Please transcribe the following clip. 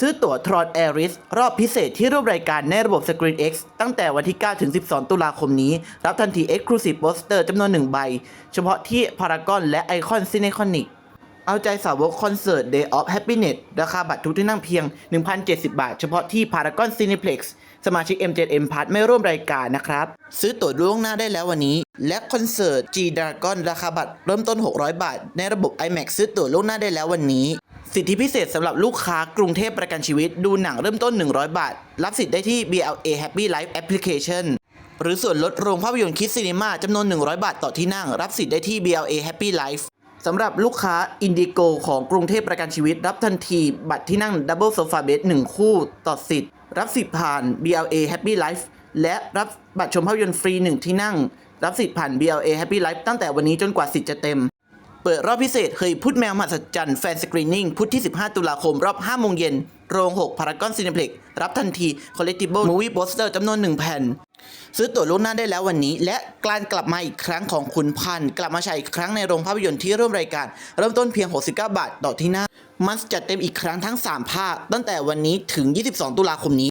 ซื้อตั๋วทรอนแอริสรอบพิเศษที่ร่วมรายการในระบบ Screen X ตั้งแต่วันที่ 9 ถึง 12 ตุลาคมนี้ รับทันที Exclusive Poster จำนวน 1 ใบ เฉพาะที่พารากอนและไอคอนซิน c คอนิกเอาใจสาวกคอนเสิร์ต Day of Happiness ราคาบัตรทุกที่นั่งเพียง 1,070 บาท เฉพาะที่พารากอน Cineplex สมาชิก M7M Part ไม่ร่วมรายการนะครับ ซื้อตั๋วล่วงหน้าได้แล้ววันนี้ และคอนเสิร์ต G Dragon ราคาบัตรเริ่มต้น 600 บาท ในระบบ IMAX ซื้อตั๋วล่วงหน้าได้แล้ววันนี้ สิทธิพิเศษสำหรับลูกค้ากรุงเทพประกันชีวิต ดูหนังเริ่มต้น 100 บาท รับสิทธิ์ได้ที่ BLA Happy Life Application หรือส่วนลดโรงภาพยนตร์คิดซีนีมาจำนวน 100 บาทต่อที่นั่ง รับสิทธิ์ได้ที่ BLA Happy Life สำหรับลูกค้าอินดิโกของกรุงเทพประกันชีวิต รับทันที บัตรที่นั่ง Double Sofa Bed 1คู่ต่อสิทธิ์ รับสิทธิ์ผ่าน BLA Happy Life และรับบัตรชมภาพยนตร์ฟรี 1 ที่นั่ง รับสิทธิ์ผ่าน BLA Happy Life ตั้งแต่วันนี้จนกว่าสิทธิ์จะเต็ม เปิดรอบพิเศษเคยพุทธแมวมหัศจรรย์แฟนสกรีนนิ่งพุธที่ 15 ตุลาคม รอบ 5 โมงเย็น โรง 6 พารากอนซีนิเพล็กรับทันที Collectible Movie Poster จำนวน 1 แผ่น ซื้อตั๋วล่วงหน้าได้แล้ววันนี้ และการกลับมาอีกครั้งของคุณพันธ์กลับมาฉายอีกครั้งในโรงภาพยนตร์ที่ร่วมรายการ เริ่มต้นเพียง 69 บาท ต่อที่หนั่งมันจัดเต็มอีกครั้งทั้ง 3 ภาคตั้งแต่วันนี้ถึง 22 ตุลาคมนี้